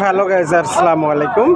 Hello guys আসসালামু আলাইকুম।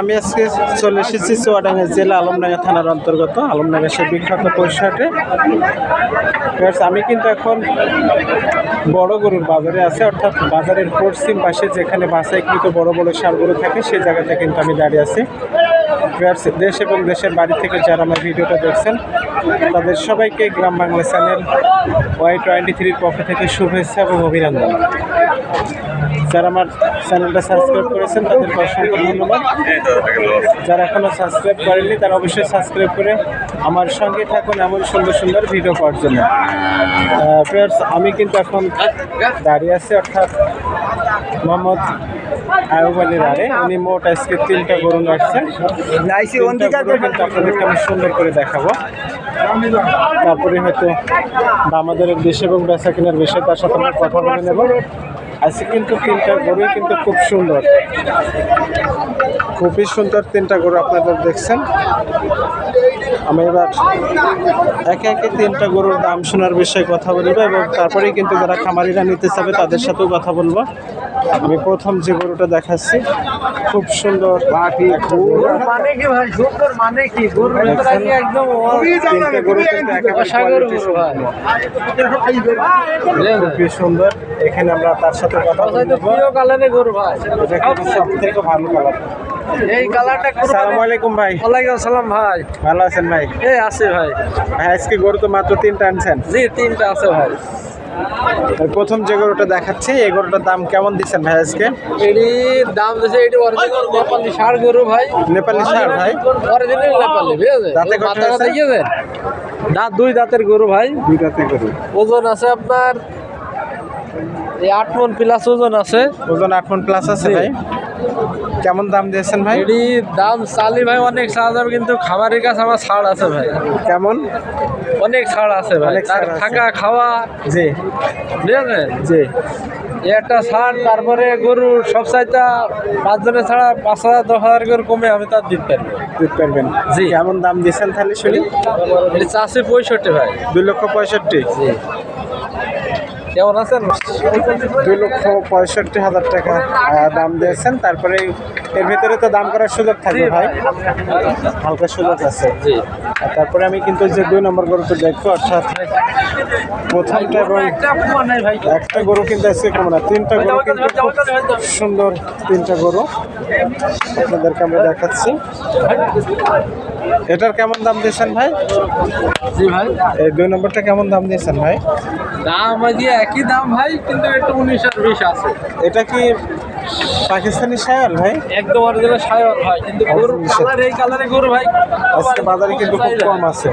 আমি আজকে চলে এসেছি চুয়াডাঙ্গা জেলা আলমডাঙ্গা থানার অন্তর্গত, আলমডাঙ্গা সে বিখ্যাত পরিষদে আমি কিন্তু এখন বড় গরুর বাজারে আছে, অর্থাৎ বাজারের পশ্চিম পাশে যেখানে বাসাইকৃত বড় বড় সারগরু থাকে, সেই জায়গাতে কিন্তু আমি দাঁড়িয়ে আছি। দেশ এবং দেশের বাড়ি থেকে যারা আমার ভিডিওটা দেখছেন, তাদের সবাইকে Gram Bangla channel Y twenty থ্রির পক্ষ থেকে শুভেচ্ছা এবং অভিনন্দন। যারা আমার চ্যানেলটা সাবস্ক্রাইব করেছেন, তাদেরকে অসংখ্য ধন্যবাদ। যারা এখনও সাবস্ক্রাইব করেননি, তারা অবশ্যই সাবস্ক্রাইব করে আমার সঙ্গে থাকুন এমন সুন্দর সুন্দর ভিডিও পাওয়ার জন্য। ফ্রেন্ডস আমি কিন্তু এখন দাঁড়িয়ে আছি, অর্থাৎ মোহাম্মদ আয়ুব আলী রারে উনি মোট আজকে তিনটা গরু আসছেন কিন্তু আপনাদেরকে আমি সুন্দর করে দেখাবো। তারপরে হয়তো আমাদের দেশ এবং বেচা কেনার বিষয়ে তার সাথে আমরা কথা বলে নেব। আজকে কিন্তু তিনটা গরুই কিন্তু খুব সুন্দর। খুবই সুন্দর তিনটা গরু আপনাদের দেখছেন। আমি এবার একে একে তিনটা গরুর দাম শোনার বিষয়ে কথা বলব এবং তারপরেই কিন্তু যারা খামারিরা নিতে চাবে তাদের সাথেও কথা বলব। আমি প্রথম যে গরুটা দেখাচ্ছি খুব সুন্দর। মানে মানে খুবই সুন্দর। এখানে আমরা তার সাথে কথা বলব। সব থেকে ভালো কালার। এই কালারটা সালাম আলাইকুম ভাই। ওয়ালাইকুম আসসালাম ভাই। ভালো আছেন ভাই? এই আছে ভাই। ভাই আজকে গরু তো মাত্র তিনটা আনছেন। জি তিনটা আছে ভাই। প্রথম যে গরুটা দেখাচ্ছি এই গরুটার দাম কেমন দিচ্ছেন ভাই আজকে? এটি দাম দিছে এটি অরিজিনাল নেপালি ষাড় গরু ভাই। নেপালি ষাঁড় ভাই? অরিজিনাল নেপালি বুঝেছেন? দাঁতে কয়টা মাথা আছে? দাঁত দুই দাঁতের গরু ভাই। দুইটাতে গরু। ওজন আছে আপনার এই আট মন প্লাস ওজন আছে। ওজন আট মন প্লাস আছে ভাই? কেমন দাম দিয়েছেন ভাই? এটি দাম চালি ভাই অনেক ছাড় যাবে কিন্তু খাবারের কাছে আমার ছাড় আছে ভাই। কেমন? অনেক ছাড় আছে ভাই। থাকা খাওয়া। জি। বুঝেছেন? জি। এই একটা ছাড় তারপরে গরু সব চাইটা পাঁচজনের ছাড়া পাঁচ হাজার দশ হাজার করে কমে আমি তার দিতে পারব। দিতে পারবেন। জি। কেমন দাম দিয়েছেন তাহলে শুনি? চাষে পঁয়ষট্টি ভাই। দুই লক্ষ পঁয়ষট্টি। জি। কেমন আছেন? দুই লক্ষ পঁয়ষট্টি হাজার টাকা দাম দিয়েছেন। তারপরে এর ভিতরে তো দাম করার সুযোগ থাকবে ভাই। হালকা সুযোগ আছে। তারপরে আমি কিন্তু যে দুই নম্বর গরুটা দেখব অর্থাৎ প্রথমটা এবং একটা গরু কিন্তু আজকে কম না তিনটা গরু কিন্তু খুব সুন্দর তিনটা গরু। আপনাদেরকে আমরা দেখাচ্ছি। এটার কেমন দাম দিয়েছেন ভাই? জি ভাই। এই দুই নম্বরটা কেমন দাম দিয়েছেন ভাই? দাম দিয়ে একই দাম ভাই কিন্তু একটু উনিশ আর বিশ আছে। এটা কি পাকিস্তানি সায়াল ভাই? একদম অরিজিনাল সায়ন ভাই কিন্তু গরু কালার এই কালারে গরু ভাই আজকে বাজারে কিন্তু খুব কম আছে।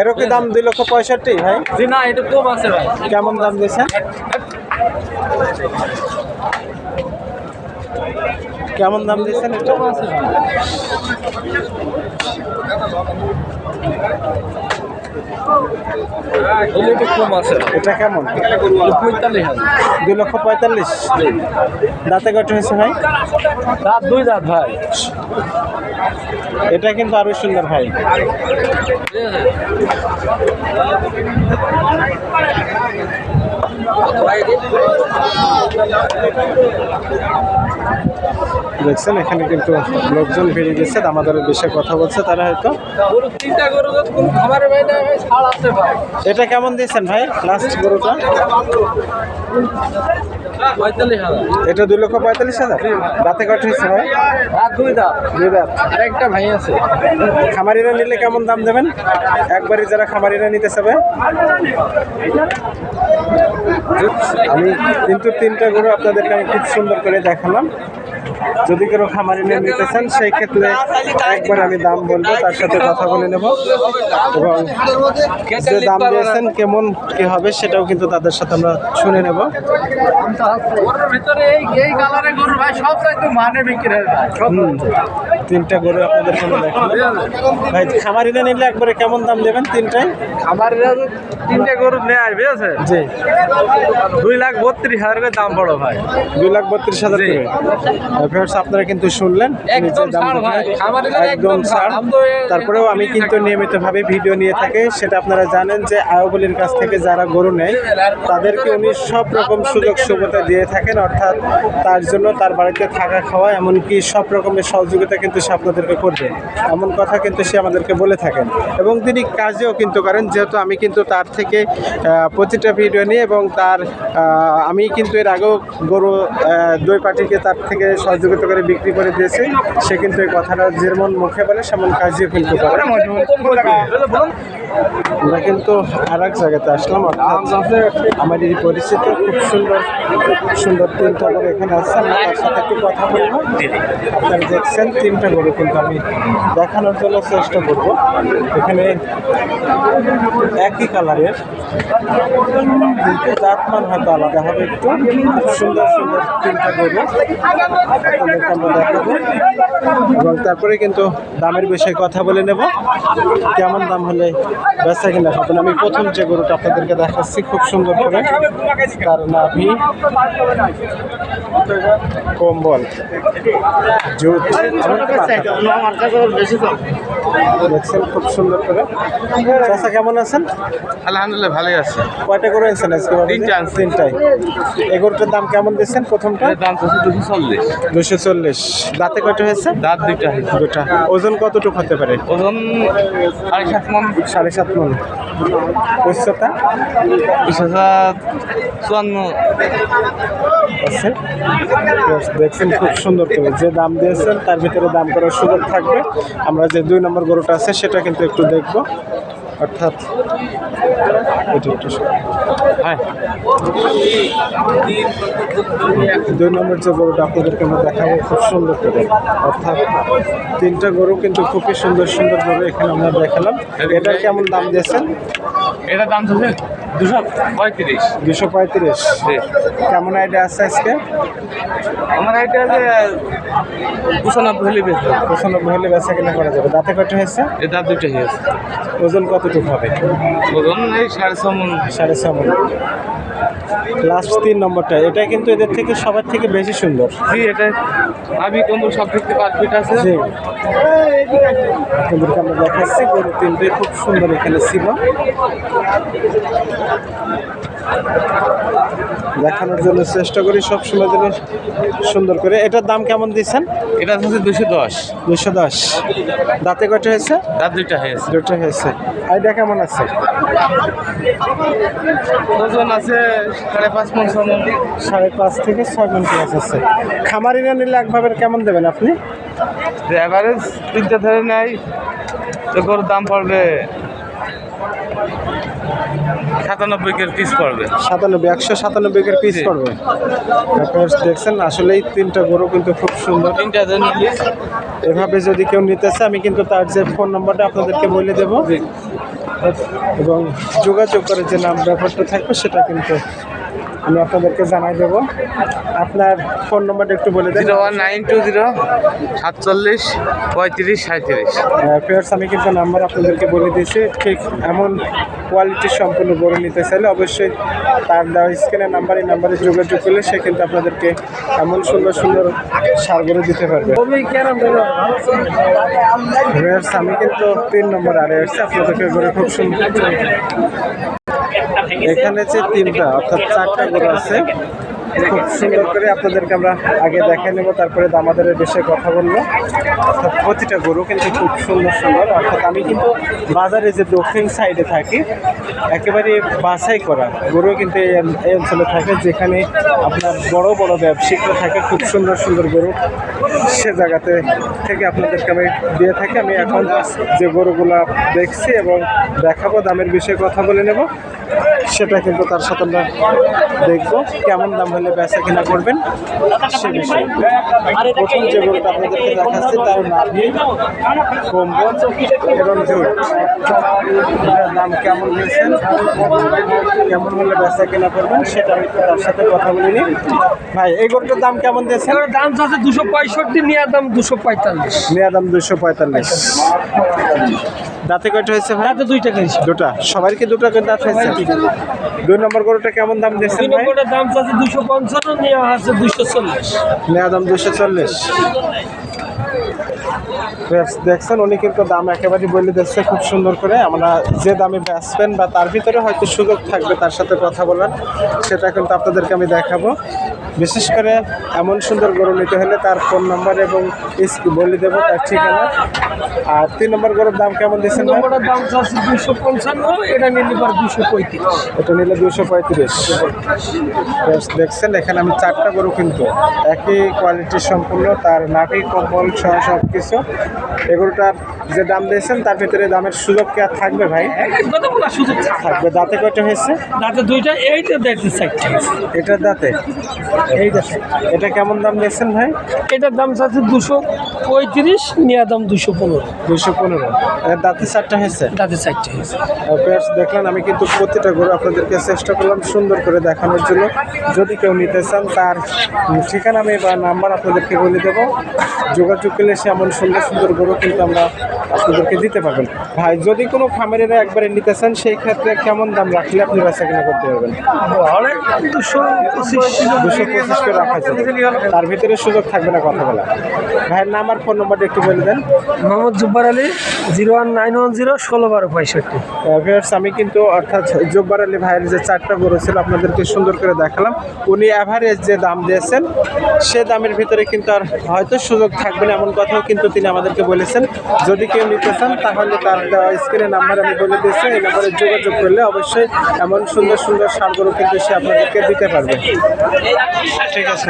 এরও কি দাম দুই লক্ষ পঁয়ষট্টি ভাই? জি না একটু কম আছে ভাই। কেমন দাম দিয়েছেন কেমন দাম দিয়েছেন এটা? কম আছে কম আছে। এটা কেমন? পঁয়তাল্লিশ দুই লক্ষ পঁয়তাল্লিশ? দাঁতে কত হয়েছে ভাই? দাঁত দুই দাঁত ভাই। এটা কিন্তু আরও সুন্দর ভাই। দেখছেন, এখানে কিন্তু লোকজন বেরিয়ে গেছে আমাদের বিষয়ে কথা বলছে তারা হয়তো। এটা কেমন দিয়েছেন ভাই লাস্ট গরুটা? এটা লক্ষ পঁয়তাল্লিশ হাজার? ভাই? দুই একটা খামারিরা নিলে কেমন দাম দেবেন? যারা খামারিরা নিতে চাবে। আমি কিন্তু তিনটা গরু আপনাদেরকে আমি খুব সুন্দর করে দেখালাম। যদি কেউ খামারি নিয়ে নিতে চান সেই ক্ষেত্রে একবার আমি দাম বলব তার সাথে কথা বলে নেব। এবং যে দাম দিয়েছেন কেমন কি হবে সেটাও কিন্তু তাদের সাথে আমরা শুনে নেব। তিনটা গরু আপনাদের দেখালাম। ভাই খামারিরা নিলে একবারে কেমন দাম দেবেন তিনটায়? আমার তিনটে গরু নেয় বুঝেছে জি। দুই লাখ বত্রিশ হাজার করে দাম পড়ো ভাই। দুই লাখ বত্রিশ হাজার করে আপনারা কিন্তু শুনলেন একদম দাম ছাড় তারপরেও আমি কিন্তু নিয়মিতভাবে ভিডিও নিয়ে থাকি। সেটা আপনারা জানেন যে আয়বলির কাছ থেকে যারা গরু নেয় তাদেরকে উনি সব রকম সুযোগ সুবিধা দিয়ে থাকেন। অর্থাৎ তার জন্য তার বাড়িতে থাকা খাওয়া এমনকি সব রকমের সহযোগিতা কিন্তু সে আপনাদেরকে করবে। এমন কথা কিন্তু সে আমাদেরকে বলে থাকেন। এবং তিনি কাজেও কিন্তু করেন যেহেতু আমি কিন্তু তার থেকে প্রতিটা ভিডিও নিই এবং তার আমি কিন্তু এর আগেও গরু দুই পাটিকে তার থেকে সহযোগিতা করে বিক্রি করে দিয়েছি। সে কিন্তু এই কথাটা যেমন মুখে বলে সেমন কাজে ফেলতে করে। আমরা কিন্তু আর এক জায়গাতে আসলাম অর্থাৎ আমার এই পরিচিত খুব সুন্দর সুন্দর তিনটা গরু এখানে আছে আমরা তার সাথে একটু কথা বলব। আপনারা দেখছেন তিনটা গরু কিন্তু আমি দেখানোর জন্য চেষ্টা করব। এখানে একই কালারের কিন্তু জাতমান হয়তো আলাদা হবে একটু। খুব সুন্দর সুন্দর তিনটা গরু আপনাদেরকে আমরা দেখাবো। এবং তারপরে কিন্তু দামের বিষয়ে কথা বলে নেব। কেমন দাম হলে বেচা কিনা হবে আমি প্রথম যে গরুটা আপনাদেরকে দেখাচ্ছি খুব সুন্দর করে। তার নাভি কম্বল জুট দেখছেন খুব সুন্দর করে। চাষা কেমন আছেন? আলহামদুলিল্লাহ ভালোই আছে। কয়টা করে আনছেন আজকে তিনটা তিনটাই। এই গরুটার দাম কেমন দিচ্ছেন প্রথমটা? দাম দুশো চল্লিশ। দুশো চল্লিশ। দাঁতে কয়টা হয়েছে? দাঁত দুইটা দুটা। ওজন কতটুকু হতে পারে? ওজন সাড়ে সাত মন। সাড়ে সাত মন। উচ্চতা? হাজার চুয়ান্ন। আছে। দেখছেন খুব সুন্দর করে যে দাম দিয়েছেন, তার ভিতরে দাম করার সুযোগ থাকবে। আমরা যে দুই নম্বর গরুটা আছে, সেটা কিন্তু একটু দেখব। অর্থাৎ এটা একটু হ্যাঁ। দুই নম্বর যে গরুটা আপনাদেরকে আমরা দেখাবো, খুব সুন্দর করে। অর্থাৎ তিনটা গরু কিন্তু খুবই সুন্দর সুন্দর গরু এখানে আমরা দেখালাম। এটা কেমন দাম দিয়েছেন? এটা দাম হচ্ছে দুশো পঁয়ত্রিশ। দুশো পঁয়ত্রিশ। কেমন আইডিয়া আছে আজকে? আমার আইডিয়া যে পঁচানব্বই হলে হবে। পঁচানব্বই হলে বেচা কিনা করা যাবে? দাঁতে কয়টা হয়েছে? এই দাঁত দুইটা হয়েছে। ওজন কতটুকু হবে? ওজন এই সাড়ে ছ মন। সাড়ে ছ লাস্ট তিন নম্বরটা এটা কিন্তু এদের থেকে সবার থেকে বেশি সুন্দর। জি এটা আমি কম্বল সব দিক থেকে পারফিট আছে। জি। আপনাদেরকে আমরা দেখাচ্ছি গরু তিনটে খুব সুন্দর এখানে ছিল। দেখানোর জন্য চেষ্টা করি সব সময় যেন সুন্দর করে। এটার দাম কেমন দিচ্ছেন? এটা হচ্ছে দুশো দশ। দুশো দশ। দাঁতে কয়টা হয়েছে? দাঁত দুইটা হয়েছে। দুটো হয়েছে। আইডিয়া কেমন আছে? ওজন আছে সাড়ে পাঁচ মন মন। সাড়ে পাঁচ থেকে ছয় মন ক্লাস আছে। খামারি না নিলে একভাবে কেমন দেবেন আপনি? এভারেজ তিনটা ধরে নেয়। তো গরুর দাম পড়বে সাতানব্বই কের পিস পড়বে। সাতানব্বই একশো সাতানব্বই কের পিস পড়বে। আপনারা দেখছেন আসলেই তিনটা গরু কিন্তু খুব সুন্দর। তিনটা এভাবে যদি কেউ নিতে চায় আমি কিন্তু তার যে ফোন নাম্বারটা আপনাদেরকে বলে দেবো। এবং যোগাযোগ করে যে নাম ব্যাপারটা থাকবে সেটা কিন্তু আমি আপনাদেরকে জানাই দেব। আপনার ফোন নাম্বারটা একটু বলে দেন। Zero one nine two zero সাতচল্লিশ পঁয়ত্রিশ সাঁত্রিশ ফেয়ার্স আমি কিন্তু নাম্বার আপনাদেরকে বলে দিয়েছি। ঠিক এমন কোয়ালিটির সম্পূর্ণ গরু নিতে চাইলে অবশ্যই তার দেওয়া স্ক্রিনের নাম্বার এই নাম্বারে যোগাযোগ করলে সে কিন্তু আপনাদেরকে এমন সুন্দর সুন্দর সার গরু দিতে পারবে। ফেয়ার্স আমি কিন্তু তিন নম্বর আরে আসছি আপনাদেরকে গরু খুব সুন্দর। এখানে যে তিনটা অর্থাৎ চারটা গরু আছে খুব সুন্দর করে আপনাদেরকে আমরা আগে দেখে নেব, তারপরে দামাদের বিষয়ে কথা বলব। অর্থাৎ প্রতিটা গরু কিন্তু খুব সুন্দর সুন্দর। অর্থাৎ আমি কিন্তু বাজারে যে দক্ষিণ সাইডে থাকি, একেবারে বাছাই করা গরু কিন্তু এই অঞ্চলে থাকে, যেখানে আপনার বড় বড় ব্যবসায়িকরা থাকে, খুব সুন্দর সুন্দর গরু সে জায়গাতে থেকে আপনাদেরকে আমি দিয়ে থাকি। আমি এখন যে গরুগুলা দেখছি এবং দেখাবো, দামের বিষয়ে কথা বলে নেব। সেটা কিন্তু তার সাথে আমরা দেখব, কেমন দাম হলে বেচা কিনা করবেন সে বিষয়ে। প্রথম যে গরুটা আপনাদেরকে দেখাচ্ছি তার নাভি কম্বল এবং এটার দাম কেমন হয়েছেন কেমন হলে বেচা কিনা করবেন সেটা আমি তার সাথে কথা বলে নিই। ভাই এই গরুটার দাম কেমন দিয়েছেন? দাম আছে দুশো পঁয়ষট্টি নেওয়ার দাম দুশো পঁয়তাল্লিশ। নেওয়া দাম দুশো পঁয়তাল্লিশ। দাঁতে কয়টা হয়েছে ভাই? তাতে দুইটা কিনছি দুটা? সবারই কি দুটা করে দাঁত হয়েছে দুই নম্বর গরুটা কেমন দাম দিয়েছেন দুই ভাই? নম্বরের দাম দুশো পঞ্চান্ন নেওয়া আছে দুশো চল্লিশ। নেওয়া দাম দুশো চল্লিশ। দেখছেন উনি কিন্তু দাম একেবারে বলে দিচ্ছে খুব সুন্দর করে। আমরা যে দামে বেচবেন বা তার ভিতরে হয়তো সুযোগ থাকবে তার সাথে কথা বলার সেটা কিন্তু আপনাদেরকে আমি দেখাবো। বিশেষ করে এমন সুন্দর গরু নিতে হলে তার ফোন নাম্বার এবং বলে দেবো তার ঠিকানা। আর তিন নম্বর গরুর দাম কেমন দিচ্ছেন ভাই? নম্বরের দাম চাচ্ছে দুশো পঞ্চান্ন এটা নিলে পর দুশো পঁয়ত্রিশ। এটা নিলে দুশো পঁয়ত্রিশ। দেখছেন এখানে আমি চারটা গরু কিন্তু একই কোয়ালিটির সম্পূর্ণ তার নাভি কম্বল সহ সব কিছু এগুলোটার যে দাম দিয়েছেন তার ভিতরে দামের সুযোগ কি আর থাকবে ভাই? সুযোগ থাকবে। দাঁতে কয়টা হয়েছে? দাঁতে দুইটা এইটা দেখতে চারটে এটার দাঁতে? এইটা এটা কেমন দাম দিয়েছেন ভাই? এটার দাম চাচ্ছে দুশো পঁয়ত্রিশ নেওয়া দাম দুশো পনেরো। দুশো পনেরো। দাঁতে চারটা হয়েছে? দাঁতে চারটা হয়েছে। পেয়ার্স দেখলেন আমি কিন্তু প্রতিটা গরু আপনাদেরকে চেষ্টা করলাম সুন্দর করে দেখানোর জন্য। যদি কেউ নিতে চান তার ঠিকানা আমি বা নাম্বার আপনাদেরকে বলে দেবো। যোগাযোগ করলে সে এমন সুন্দর সুন্দর গরু কিন্তু আমরা আপনাদেরকে দিতে পারবেন। ভাই যদি কোনো খামারেরা একবারে নিতে চান সেই ক্ষেত্রে কেমন দাম রাখলে আপনি বেচা কেনা করতে পারবেন? দুশো পঁচিশ করে রাখা যাবে। তার ভিতরে সুযোগ থাকবে না কথা বলা ভাইয়ের নাম আর ফোন নাম্বারটা একটু বলে দেন। Mohammad Jubbar Ali zero one nine one zero ষোলো বারো পঁয়ষট্টি। ভিউয়ার্স আমি কিন্তু অর্থাৎ জব্বার আলী ভাইয়ের যে চারটা গরু ছিল আপনাদেরকে সুন্দর করে দেখালাম। উনি অ্যাভারেজ যে দাম দিয়েছেন সে দামের ভিতরে কিন্তু আর হয়তো সুযোগ থাকবে না এমন কথাও কিন্তু তিনি আমাদেরকে বলেছেন। যদি কেউ নিতে চান, তাহলে তার দেওয়া স্ক্রিনে নাম্বার আমি বলে দিয়েছি। এই নাম্বারে যোগাযোগ করলে অবশ্যই এমন সুন্দর সুন্দর সারগুলো কিন্তু সে আপনাদেরকে দিতে পারবে। ঠিক আছে